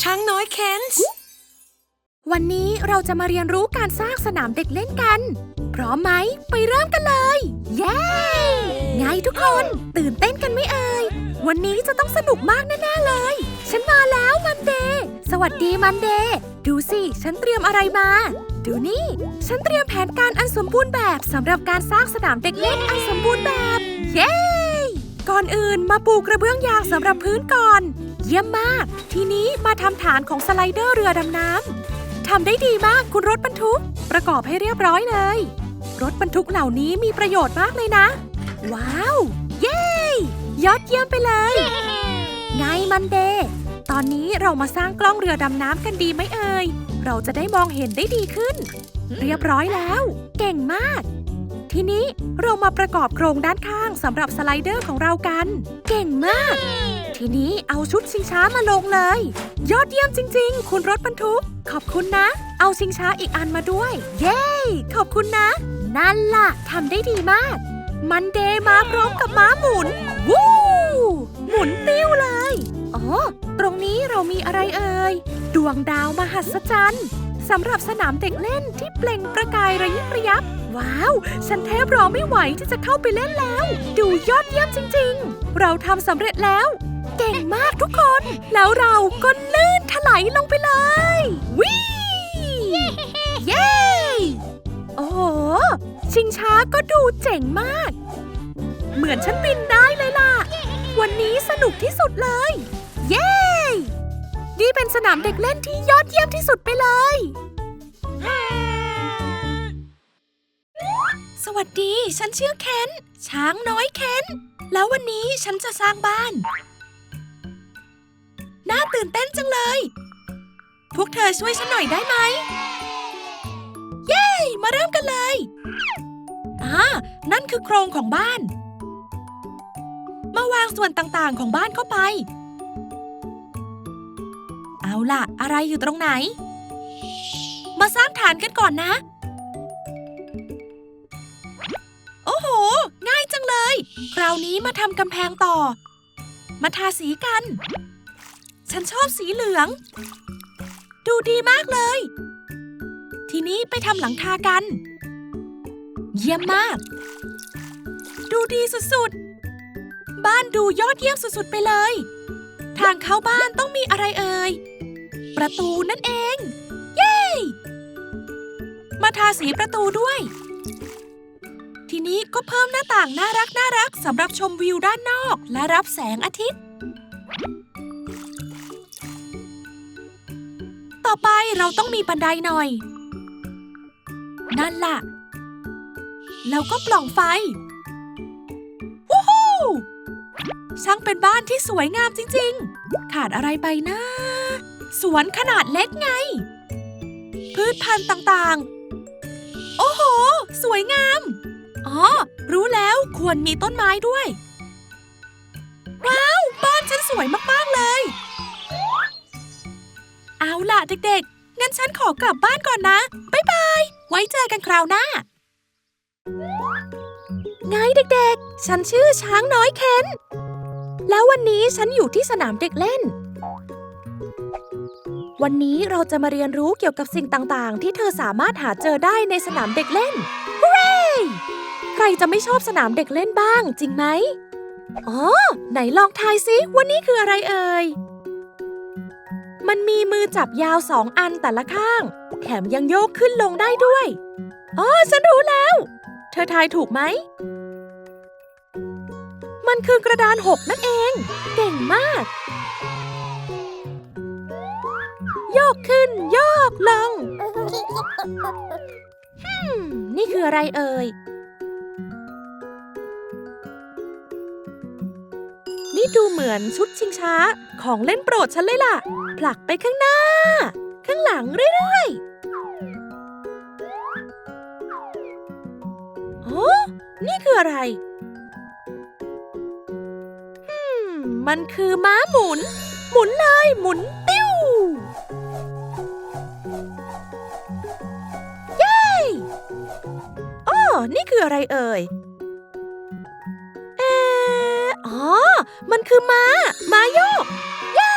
ช้างน้อยเคนส์วันนี้เราจะมาเรียนรู้การสร้างสนามเด็กเล่นกัน พร้อมไหม ไปเริ่มกันเลย เย้ไงทุกคน ตื่นเต้นกันไหมเอ่ย วันนี้จะต้องสนุกมากแน่ๆเลย ฉันมาแล้วมันเดย์สวัสดีมันเดย์ดูสิ ฉันเตรียมอะไรมา ดูนี่ ฉันเตรียมแผนการอันสมบูรณ์แบบสำหรับการสร้างสนามเด็กเล่นอันสมบูรณ์แบบ เย้ ก่อนอื่นมาปูกระเบื้องยางสำหรับพื้นก่อน เยี่ยมมาก ทีนี้มาทำฐานของสไลเดอร์เรือดำน้ำทำได้ดีมากคุณรถบรรทุก ประกอบให้เรียบร้อยเลย รถบรรทุกเหล่านี้มีประโยชน์มากเลยนะ ว้าว เย้ ยอดเยี่ยมไปเลยไงมันเดย์ตอนนี้เรามาสร้างกล้องเรือดำน้ำกันดีไหมเอ่ย เราจะได้มองเห็นได้ดีขึ้น เรียบร้อยแล้ว เก่งมาก ทีนี้เรามาประกอบโครงด้านข้างสำหรับสไลเดอร์ของเรากัน เก่งมาก ทีนี้เอาชุดชิงช้ามาลงเลย ยอดเยี่ยมจริง ๆ คุณรถบรรทุก ขอบคุณนะ เอาชิงช้าอีกอันมาด้วย เย้ ขอบคุณนะ นั่นล่ะทำได้ดีมาก มันเดย์มาพร้อมกับม้าหมุน วู้หมุนติ้วเลย อ๋อ ตรงนี้เรามีอะไรเอ่ย ดวงดาวมหัศจรรย์ สำหรับสนามเด็กเล่นที่เปล่งประกายระยิบระยับ ว้าว ฉันแทบรอไม่ไหวที่จะเข้าไปเล่นแล้ว ดูยอดเยี่ยมจริง ๆ เราทำสำเร็จแล้ว เก่งมากทุกคน แล้วเราก็ลื่นถลายลงไปเลย วิเย้โอ้โห ชิงช้าก็ดูเจ๋งมาก เหมือนฉันบินได้เลยล่ะ วันนี้สนุกที่สุดเลย นี่เป็นสนามเด็กเล่นที่ยอดเยี่ยมที่สุดไปเลย สวัสดี ฉันชื่อเคนช้างน้อยเคนแล้ววันนี้ฉันจะสร้างบ้าน น่าตื่นเต้นจังเลย พวกเธอช่วยฉันหน่อยได้ไหม เย้ มาเริ่มกันเลยอ่านั่นคือโครงของบ้าน มาวางส่วนต่างๆของบ้านเข้าไป ล่ะ อะไรอยู่ตรงไหน มาสร้างฐานกันก่อนนะ โอ้โห ง่ายจังเลย คราวนี้มาทำกำแพงต่อ มาทาสีกัน ฉันชอบสีเหลือง ดูดีมากเลย ทีนี้ไปทำหลังคากัน เยี่ยมมาก ดูดีสุดๆ บ้านดูยอดเยี่ยมสุดๆไปเลยทางเข้าบ้านต้องมีอะไรเอ่ย ประตูนั่นเอง เย้ มาทาสีประตูด้วย ทีนี้ก็เพิ่มหน้าต่างน่ารักน่ารักสำหรับชมวิวด้านนอกและรับแสงอาทิตย์ ต่อไปเราต้องมีบันไดหน่อย นั่นล่ะ แล้วก็ปล่องไฟวู้ฮู้ช่างเป็นบ้านที่สวยงามจริง ๆ ขาดอะไรไปนะ สวนขนาดเล็กไง พืชพันธุ์ต่างๆ โอ้โห สวยงาม อ๋อ รู้แล้วควรมีต้นไม้ด้วย ว้าว บ้านฉันสวยมาก ๆ เลย เอาล่ะเด็ก ๆ งั้นฉันขอกลับบ้านก่อนนะ บ๊ายบาย ไว้เจอกันคราวหน้า ไงเด็ก ๆ ฉันชื่อช้างน้อยเคนแล้ววันนี้ฉันอยู่ที่สนามเด็กเล่น วันนี้เราจะมาเรียนรู้เกี่ยวกับสิ่งต่างๆ ที่เธอสามารถหาเจอได้ในสนามเด็กเล่นฮูเร่ใครจะไม่ชอบสนามเด็กเล่นบ้าง จริงไหมอ๋อ ไหนลองทายซิว่านี่คืออะไรเอ่ย มันมีมือจับยาวสองอันแต่ละข้าง แถมยังโยกขึ้นลงได้ด้วย อ๋อ ฉันรู้แล้ว เธอทายถูกไหม มันคือกระดานหกนั่นเอง เก่งมาก กขึ้นโยกลงฮึมนี่คืออะไรเอ่ย นี่ดูเหมือนชุดชิงช้าของเล่นโปรดฉันเลยล่ะ ผลักไปข้างหน้า ข้างหลังเรื่อยๆ โอ้นี่คืออะไรอืมมันคือม้าหมุน หมุนเลย หมุนติ้ นี่คืออะไรเอ่ย เอะอ๋อ มันคือม้า ม้าโยก เย้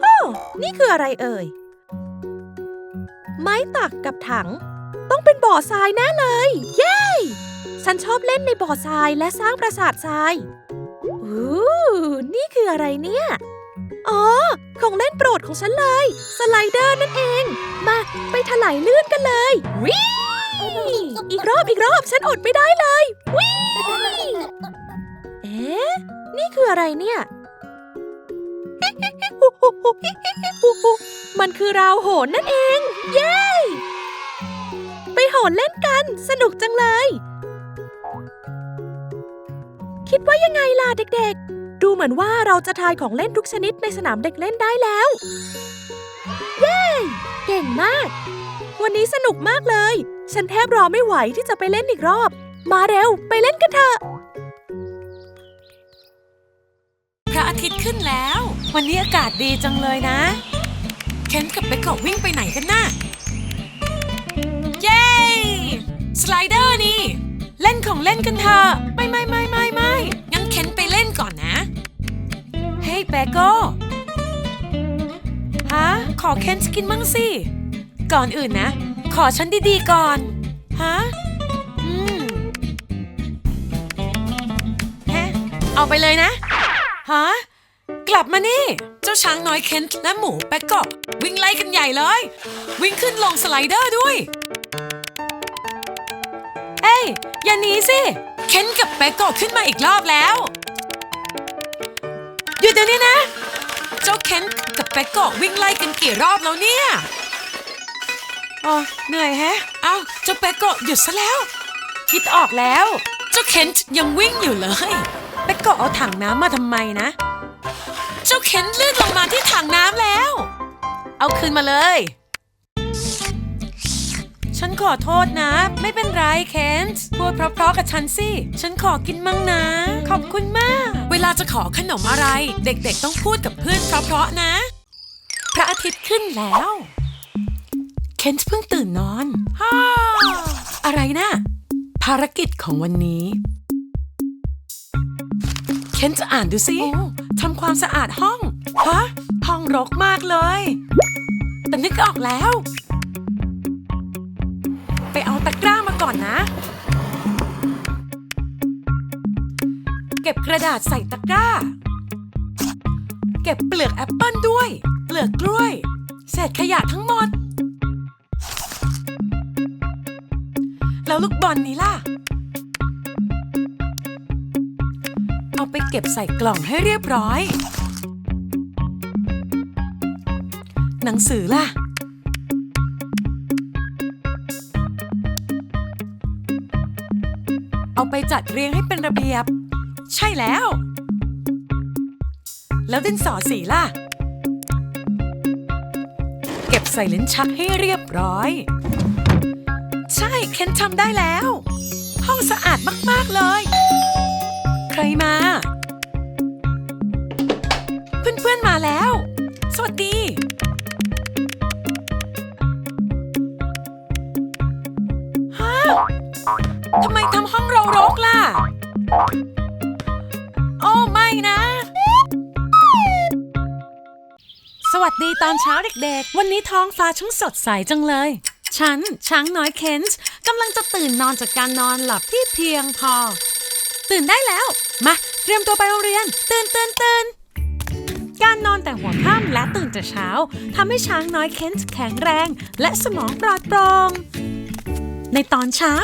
โอ้นี่คืออะไรเอ่ย ไม้ตักกับถัง ต้องเป็นบ่อทรายแน่เลย เย้ ฉันชอบเล่นในบ่อทรายและสร้างปราสาททราย อู้ นี่คืออะไรเนี่ย อ๋อ ของเล่นโปรดของฉันเลย สไลเดอร์นั่นเอง มาไปถลายลื่นกันเลยวิอีกรอบอีกรอบฉันอดไม่ได้เลยวิเอ๊ะ นี่คืออะไรเนี่ย มันคือราวโหนนั่นเอง เย้ ไปโหนเล่นกัน สนุกจังเลย คิดว่ายังไงล่ะเด็กๆ ดูเหมือนว่าเราจะทายของเล่นทุกชนิดในสนามเด็กเล่นได้แล้ว เย้ เก่งมาก วันนี้สนุกมากเลย ฉันแทบรอไม่ไหวที่จะไปเล่นอีกรอบ มาเร็วไปเล่นกันเถอะ พระอาทิตย์ขึ้นแล้ว วันนี้อากาศดีจังเลยนะ เคนกับเบคเกอร์วิ่งไปไหนกันน่ะเย้ สไลเดอร์นี่ เล่นของเล่นกันเถอะ ไม่ไม่ไม่ไม่ไม่งั้นเคนไปเล่นก่อนนะ เฮ้ยเบโก้ฮะขอเคนสกินมั่งสิ ก่อนอื่นนะ ขอฉันดีๆก่อน ฮะ อืมแฮะเอาไปเลยนะ ฮะ กลับมานี่ เจ้าช้างน้อยเคนและหมูแป๊กก็วิ่งไล่กันใหญ่เลย วิ่งขึ้นลงสไลเดอร์ด้วยเอ้ยอย่าหนีสิ เคนกับแป๊กก็ขึ้นมาอีกรอบแล้ว หยุดเดี๋ยวนี้นะ เจ้าเคนกับแป๊กก็วิ่งไล่กันกี่รอบแล้วเนี่ยอ๋อเหนื่อยแฮะเอ้าเจ้าแป๊กก็หยุดซะแล้ว คิดออกแล้ว เจ้าเคนยังวิ่งอยู่เลยแป๊กก็เอาถังน้ำมาทำไมนะ เจ้าเคนลื่นลงมาที่ถังน้ำแล้ว เอาคืนมาเลย ฉันขอโทษนะ ไม่เป็นไรเคนพูดเพราะๆกับฉันสิ ฉันขอกินมั่งนะ ขอบคุณมาก เวลาจะขอขนมอะไร เด็กๆต้องพูดกับเพื่อนเพราะๆนะ พระอาทิตย์ขึ้นแล้วเคนเพิ่งตื่นนอนฮ่าอะไรนะภารกิจของวันนี้เคนจะอ่านดูสิทำความสะอาดห้องฮะห้องรกมากเลย แต่นึกออกแล้ว เก็บกระดาษใส่ตะกร้า เก็บเปลือกแอปเปิลด้วย เปลือกกล้วย เศษขยะทั้งหมด แล้วลูกบอลนี้ล่ะ เอาไปเก็บใส่กล่องให้เรียบร้อย หนังสือล่ะเอาไปจัดเรียงให้เป็นระเบียบ ใช่แล้ว แล้วดินสอสีล่ะ เก็บใส่ลิ้นชักให้เรียบร้อย ใช่เคนทำได้แล้ว ห้องสะอาดมาก ๆ เลย ใครมา เพื่อน ๆ มาแล้ว ดีตอนเช้าเด็กๆ วันนี้ท้องฟ้าช่างสดใสจังเลย ฉัน ช้างน้อยเคนส์กำลังจะตื่นนอนจากการนอนหลับที่เพียงพอ ตื่นได้แล้ว มา เตรียมตัวไปโรงเรียน ตื่นตื่นตื่นการนอนแต่หัวค่ำและตื่นแต่เช้าทำให้ช้างน้อยเคนส์แข็งแรง และสมองปลอดโปร่งในตอนเช้า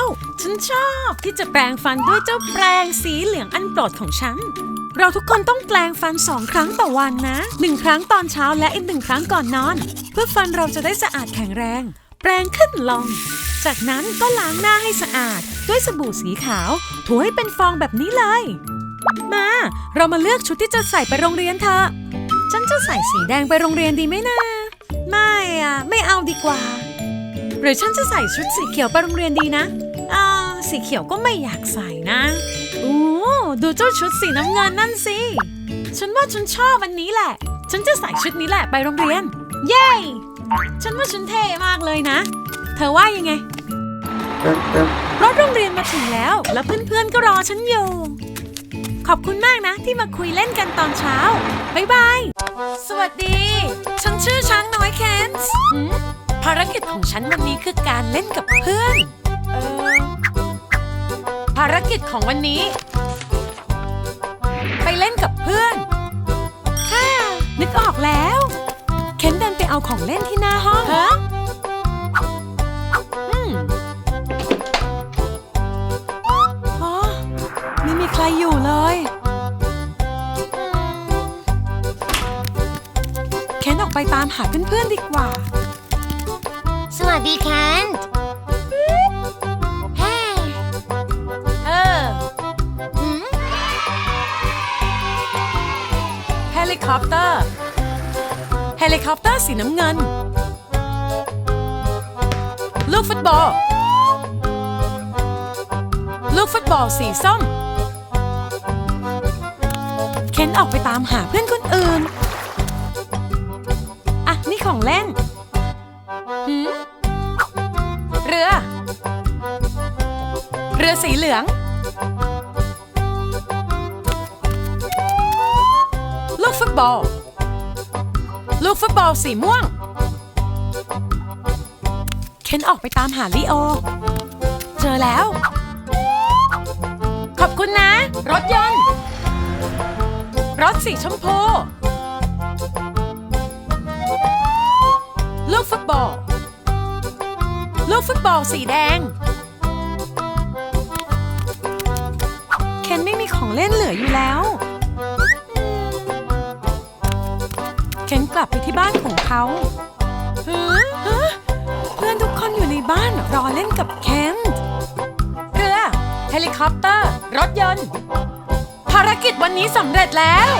ฉันชอบที่จะแปรงฟันด้วยเจ้าแปรงสีเหลืองอันโปรดของฉัน เราทุกคนต้องแปรงฟันสองครั้งต่อวันนะหนึ่งครั้งตอนเช้าและอีกหนึ่งครั้งก่อนนอน เพื่อฟันเราจะได้สะอาดแข็งแรง แปรงขึ้นลงจากนั้นก็ล้างหน้าให้สะอาด ด้วยสบู่สีขาวถูให้เป็นฟองแบบนี้เลย มา เรามาเลือกชุดที่จะใส่ไปโรงเรียนเถอะฉันจะใส่สีแดงไปโรงเรียนดีไหมนะไม่อะไม่เอาดีกว่า หรือฉันจะใส่ชุดสีเขียวไปโรงเรียนดีนะอ่าสีเขียวก็ไม่อยากใส่นะ ดูเจ้าชุดสีน้ำเงินนั่นสิ ฉันว่าฉันชอบอันนี้แหละ ฉันจะใส่ชุดนี้แหละไปโรงเรียน เย้ ฉันว่าฉันเท่มากเลยนะ เธอว่ายังไง รถโรงเรียนมาถึงแล้ว แล้วเพื่อนๆก็รอฉันอยู่ ขอบคุณมากนะที่มาคุยเล่นกันตอนเช้า บ๊ายบาย สวัสดี ฉันชื่อช้างน้อยเคนส์ภารกิจของฉันวันนี้คือการเล่นกับเพื่อน ภารกิจของวันนี้ เล่นกับเพื่อนฮ่านึกออกแล้ว เคนเดินไปเอาของเล่นที่หน้าห้องฮะอืมอ๋อไม่มีใครอยู่เลย เคนออกไปตามหาเพื่อนๆดีกว่า สวัสดีแคน ลิคอปเตอร์ เฮลิคอปเตอร์สีน้ำเงิน ลูกฟุตบอล ลูกฟุตบอลสีส้ม เคนออกไปตามหาเพื่อนคนอื่น อะ นี่ของเล่นหืมเรือ เรือสีเหลือง ฟุตบอล ลูกฟุตบอลสีม่วง เคนออกไปตามหาลิโอ เจอแล้ว ขอบคุณนะ รถยนต์ รถสีชมพู ลูกฟุตบอล ลูกฟุตบอลสีแดง เคนไม่มีของเล่นเหลืออยู่แล้ว ลับไปที่บ้านของเขาเฮ้อฮะเพื่อนทุกคนอยู่ในบ้านรอเล่นกับเคนเรือเฮลิคอปเตอร์ รถยนต์ ภารกิจวันนี้สำเร็จแล้ว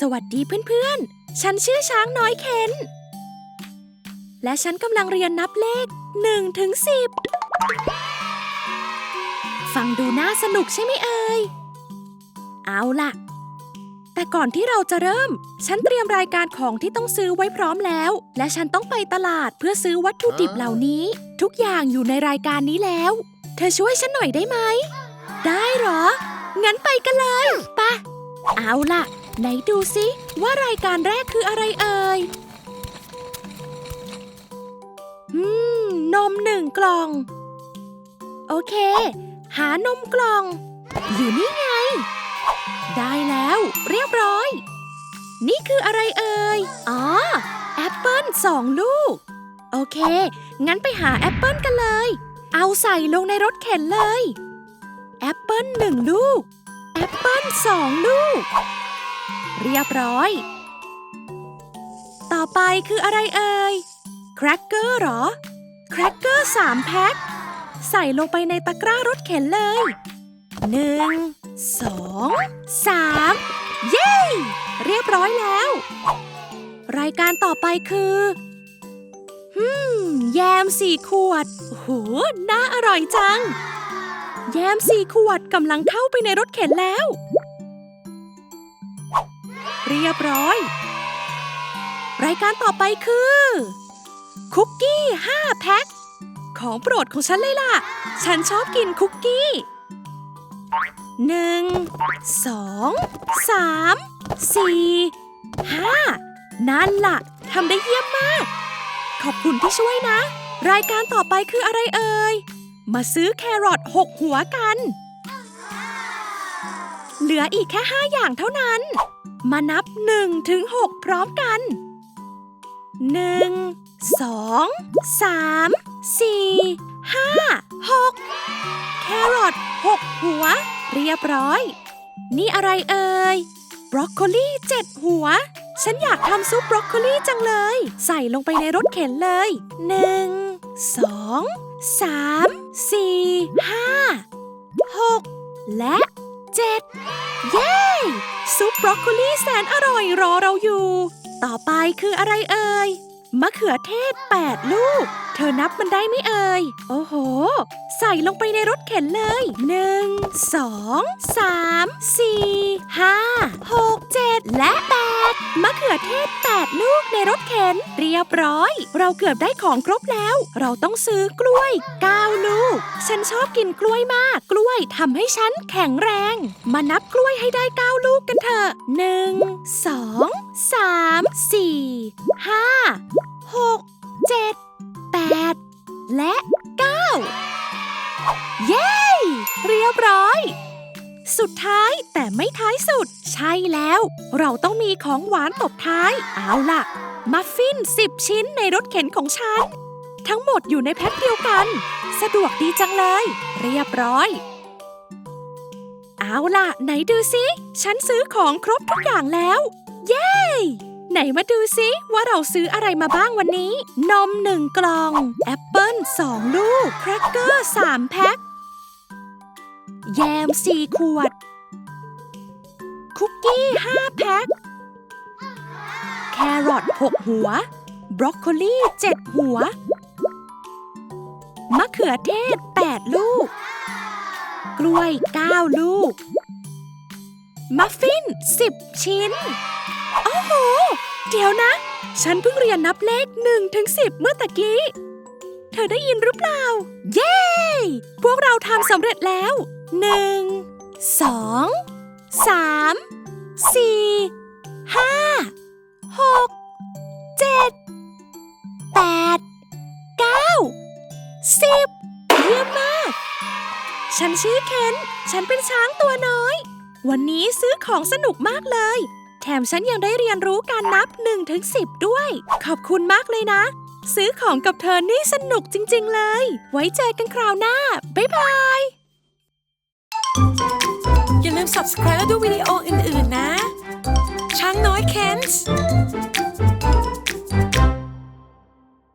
สวัสดีเพื่อนๆ ฉันชื่อช้างน้อยเคนและฉันกำลังเรียนนับเลข1ถึง10 ฟังดูน่าสนุกใช่ไหมเอ่ย เอาล่ะ แต่ก่อนที่เราจะเริ่ม ฉันเตรียมรายการของที่ต้องซื้อไว้พร้อมแล้ว และฉันต้องไปตลาดเพื่อซื้อวัตถุดิบเหล่านี้ ทุกอย่างอยู่ในรายการนี้แล้ว เธอช่วยฉันหน่อยได้ไหม ได้เหรอ งั้นไปกันเลยไปะเอาล่ะ ไหนดูซิว่ารายการแรกคืออะไรเอ่ยอืม นมหนึ่งกล่อง โอเค หานมกล่อง อยู่นี่ไง ได้แล้ว เรียบร้อย นี่คืออะไรเอ่ย อ๋อ แอปเปิลสองลูก โอเค งั้นไปหาแอปเปิลกันเลย เอาใส่ลงในรถเข็นเลย แอปเปิลหนึ่งลูก แอปเปิลสองลูก เรียบร้อย ต่อไปคืออะไรเอ่ย แครกเกอร์หรอ แครกเกอร์สามแพ็ค ใส่ลงไปในตะกร้ารถเข็นเลย หนึ่งสองสามเย้ เรียบร้อยแล้ว รายการต่อไปคือฮึมแยมสี่ขวดโอ้โหน่าอร่อยจัง แยมสี่ขวดกำลังเข้าไปในรถเข็นแล้ว เรียบร้อย รายการต่อไปคือ คุกกี้5แพ็คของโปรดของฉันเลยล่ะ ฉันชอบกินคุกกี้ หนึ่งสองสามสี่ห้านั่นล่ะทำได้เยี่ยมมาก ขอบคุณที่ช่วยนะ รายการต่อไปคืออะไรเอ่ย มาซื้อแครอทหกหัวกัน เหลืออีกแค่ห้าอย่างเท่านั้น มานับหนึ่งถึงหกพร้อมกันหนึ่งสองสามสี่ห้าหกแครอท หกหัว เรียบร้อย นี่อะไรเอ่ย บรอกโคลีเจ็ดหัว ฉันอยากทำซุปบรอกโคลีจังเลย ใส่ลงไปในรถเข็นเลยหนึ่งสองสามสี่ห้าหกและเจ็ดเย้ ซุปบรอกโคลีแสนอร่อยรอเราอยู่ ต่อไปคืออะไรเอ่ย มะเขือเทศ8ลูก ธอนับมันได้ไหมเอ่ย โอ้โห ใส่ลงไปในรถเข็นเลยหนึ่งสองสามสี่ห้าหกเจ็ดและแปดมะเขือเทศแปดลูกในรถเข็น เรียบร้อย เราเกือบได้ของครบแล้ว เราต้องซื้อกล้วย9ลูก ฉันชอบกินกล้วยมาก กล้วยทำให้ฉันแข็งแรง มานับกล้วยให้ได้9ลูกกันเถอะ1 2 3 4 5 6 7 8 และ 9 เย้ เรียบร้อย สุดท้ายแต่ไม่ท้ายสุด ใช่แล้ว เราต้องมีของหวานตบท้าย เอาล่ะ มัฟฟิน 10 ชิ้นในรถเข็นของฉัน ทั้งหมดอยู่ในแพ็คเดียวกัน สะดวกดีจังเลย เรียบร้อยเอาล่ะ ไหนดูซิฉันซื้อของครบทุกอย่างแล้ว เย้ ไหนมาดูซิว่าเราซื้ออะไรมาบ้างวันนี้ นมหนึ่งกล่อง แอปเปิ้ลสองลูก แครกเกอร์สามแพ็ค แยมสี่ขวด คุกกี้ห้าแพ็ค แครอทหกหัว บรอกโคลีเจ็ดหัว มะเขือเทศแปดลูก กล้วยเก้าลูก มัฟฟินสิบชิ้น อ้โห เดี๋ยวนะ ฉันเพิ่งเรียนนับเลข1ถึง10เมื่อตะกี้ เธอได้ยินหรือเปล่า เย้ พวกเราทำสำเร็จแล้ว1 2 3 4 5 6 7 8 9 10เยี่ยมมาก ฉันชื่อเคน ฉันเป็นช้างตัวน้อย วันนี้ซื้อของสนุกมากเลย แถมฉันยังได้เรียนรู้การนับ1ถึง10 ด้วย ขอบคุณมากเลยนะ ซื้อของกับเธอนี่สนุกจริง ๆ เลย ไว้เจอกันคราวหน้า บ๊ายบาย อย่าลืม subscribe และดูวิดีโออื่น ๆ นะ ช้างน้อยเคนส์